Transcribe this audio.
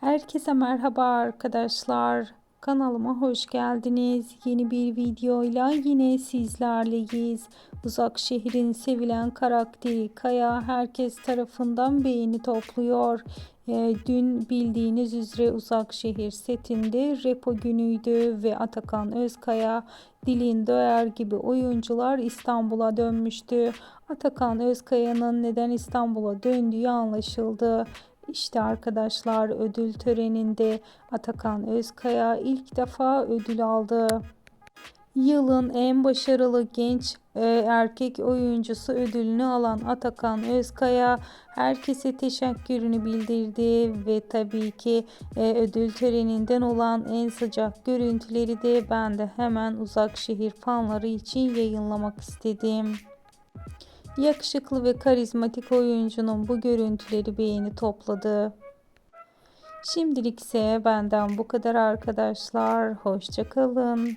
Herkese merhaba arkadaşlar. Kanalıma hoş geldiniz. Yeni bir videoyla yine sizlerleyiz. Uzak şehrin sevilen karakteri Kaya herkes tarafından beğeni topluyor. E, dün bildiğiniz üzere Uzak Şehir setinde repo günüydü ve Atakan Özkaya, Dilin Döyer gibi oyuncular İstanbul'a dönmüştü. Atakan Özkaya'nın neden İstanbul'a döndüğü anlaşıldı. İşte arkadaşlar ödül töreninde Atakan Özkaya ilk defa ödül aldı. Yılın en başarılı genç e, erkek oyuncusu ödülünü alan Atakan Özkaya herkese teşekkürünü bildirdi ve tabii ki e, ödül töreninden olan en sıcak görüntüleri de ben de hemen uzak şehir fanları için yayınlamak istedim. Yakışıklı ve karizmatik oyuncunun bu görüntüleri beğeni topladı. Şimdilik ise benden bu kadar arkadaşlar. Hoşçakalın.